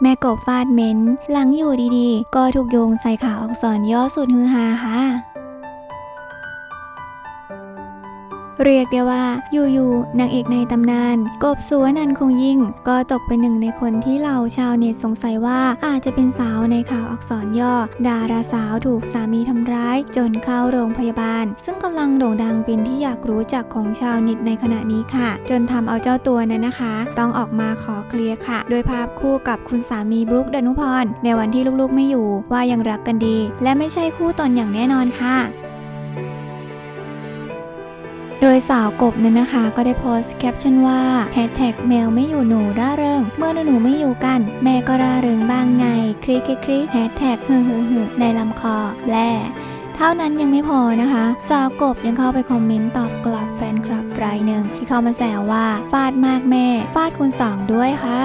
แม่กบฟาดเม้น หลังอยู่ดีๆ ก็ถูกโยงใส่ข่าวอักษรย่อสุดฮือฮาค่ะ เรียกได้ว่าอยู่ๆนางเอกในตำนาน กบสุวรรณันคงยิ่ง ก็ตกเป็นหนึ่งในคนที่เหล่าชาวเน็ตสงสัยว่าอาจจะเป็นสาวในข่าวอักษรย่อ ดาราสาวถูกสามีทำร้าย จนเข้าโรงพยาบาล ซึ่งกำลังโด่งดังเป็นที่อยากรู้จักของชาวเน็ตในขณะนี้ค่ะ จนทำเอาเจ้าตัวนั้นนะคะ ต้องออกมาขอเคลียร์ค่ะ โดยภาพคู่กับคุณสามีบรุกดนุพรในวันที่ลูกๆไม่อยู่ว่ายังรักกันดี และไม่ใช่คู่ตนอย่างแน่นอนค่ะ โดยสาวกบเนั้นนะคะ ก็ได้โพสต์แคปชั่นว่าแฮชแท็กแมวไม่อยู่หนูร่าเริง เมื่อหนูไม่อยู่กัน แม่ก็ร่าเริงบ้างไง คลิกคลิกแฮชแท็กฮึฮึฮึในลำคอแบลเท่านั้นยังไม่พอนะคะ สาวกบยังเข้าไปคอมเมนต์ตอบกลับแฟนคลับรายหนึ่งที่เข้ามาแซวว่าฟาดมากแม่ ฟาดคุณสองด้วยค่ะ